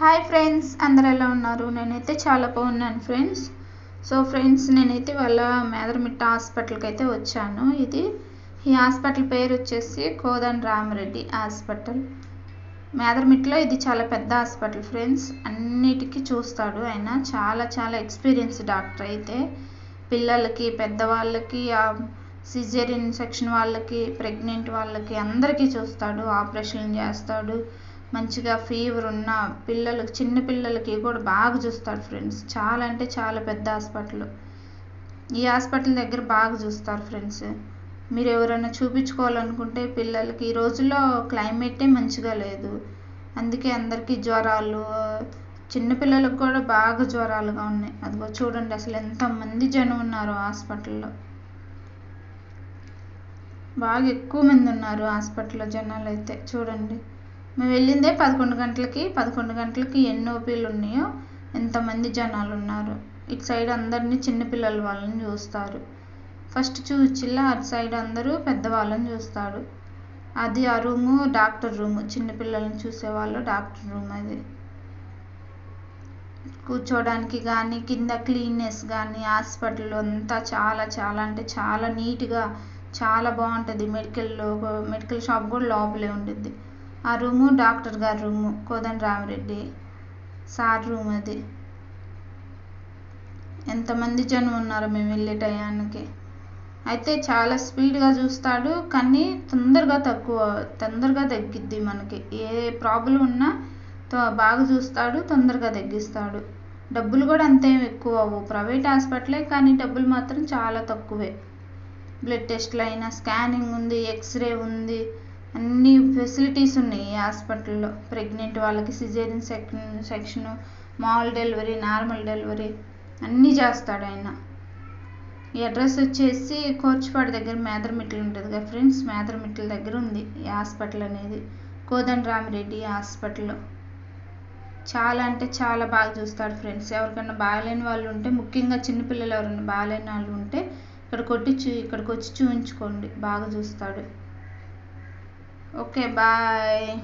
Hi friends అందరు ఎలా ఉన్నారు? నేనైతే చాలా బాగున్నాను ఫ్రెండ్స్ సో ఫ్రెండ్స్ నేనైతే వాళ్ళ మేదరమిట్ట హాస్పిటల్కి అయితే వచ్చాను. ఇది ఈ హాస్పిటల్ పేరు వచ్చేసి కోదన్ రామరెడ్డి హాస్పిటల్. మేదరమిట్లో ఇది చాలా పెద్ద హాస్పిటల్ ఫ్రెండ్స్ అన్నిటికీ చూస్తాడు ఆయన. చాలా చాలా ఎక్స్పీరియన్స్ డాక్టర్ అయితే. పిల్లలకి పెద్దవాళ్ళకి సిజేరియన్ సెక్షన్ వాళ్ళకి ప్రెగ్నెంట్ వాళ్ళకి అందరికీ చూస్తాడు. ఆపరేషన్ చేస్తాడు. మంచిగా ఫీవర్ ఉన్న పిల్లలు చిన్న పిల్లలకి కూడా బాగా చూస్తారు ఫ్రెండ్స్ చాలా అంటే చాలా పెద్ద హాస్పిటల్. ఈ హాస్పిటల్ దగ్గర బాగా చూస్తారు ఫ్రెండ్స్ మీరు ఎవరైనా చూపించుకోవాలనుకుంటే పిల్లలకి ఈ రోజుల్లో క్లైమేటే మంచిగా లేదు. అందుకే అందరికీ జ్వరాలు చిన్నపిల్లలకు కూడా బాగా జ్వరాలుగా ఉన్నాయి. అదిగో చూడండి అసలు ఎంతమంది జనం ఉన్నారు హాస్పిటల్లో. బాగా ఎక్కువ మంది ఉన్నారు హాస్పిటల్లో జనాలు అయితే. చూడండి. మేము వెళ్ళిందే పదకొండు గంటలకి. పదకొండు గంటలకి ఎన్ని ఓపీలు ఉన్నాయో ఎంతమంది జనాలు ఉన్నారు ఇటు సైడ్ అందరినీ చిన్నపిల్లల వాళ్ళని చూస్తారు. ఫస్ట్ చూచిల్లా అటు సైడ్ అందరూ పెద్దవాళ్ళని చూస్తాడు అది ఆ రూము డాక్టర్ రూము. చిన్నపిల్లల్ని చూసేవాళ్ళు డాక్టర్ రూమ్ అది. కూర్చోడానికి కానీ కింద క్లీన్నెస్ కానీ హాస్పిటల్ అంతా చాలా చాలా అంటే చాలా నీట్గా చాలా బాగుంటుంది. మెడికల్లో మెడికల్ షాప్ కూడా లోపలే ఉంటుంది ఆ రూము డాక్టర్ గారి room Kodanda Ramireddy sir room అది. ఎంతమంది జనం ఉన్నారు మేము వెళ్ళే టయానికి. అయితే చాలా స్పీడ్గా చూస్తాడు కానీ తొందరగా తక్కువ తొందరగా తగ్గిద్ది మనకి. ఏ ప్రాబ్లం ఉన్నా బాగా చూస్తాడు తొందరగా తగ్గిస్తాడు. డబ్బులు కూడా అంతే ఎక్కువ అవ్వవు ప్రైవేట్ హాస్పిటలే కానీ డబ్బులు మాత్రం చాలా తక్కువే. బ్లడ్ టెస్ట్లు అయినా స్కానింగ్ ఉంది ఎక్స్రే ఉంది. అన్ని ఫెసిలిటీస్ ఉన్నాయి ఈ హాస్పిటల్లో. ప్రెగ్నెంట్ వాళ్ళకి సిజేరియన్ సెక్షన్ సెక్షన్ మామూలు డెలివరీ నార్మల్ డెలివరీ అన్నీ చేస్తాడు ఆయన. ఈ అడ్రస్ వచ్చేసి కోర్చుపాడు దగ్గర మేదరమిట్లు ఉంటుంది కదా ఫ్రెండ్స్ మేదరమిట్ల దగ్గర ఉంది ఈ హాస్పిటల్ అనేది. కోదండరామిరెడ్డి హాస్పిటల్ చాలా అంటే చాలా బాగా చూస్తాడు ఫ్రెండ్స్. ఎవరికైనా బాగాలేని వాళ్ళు ఉంటే ముఖ్యంగా చిన్నపిల్లలు ఎవరైనా బాగాలేని వాళ్ళు ఉంటే ఇక్కడికి వచ్చి చూ ఇక్కడికి వచ్చి చూపించుకోండి బాగా చూస్తాడు. okay bye.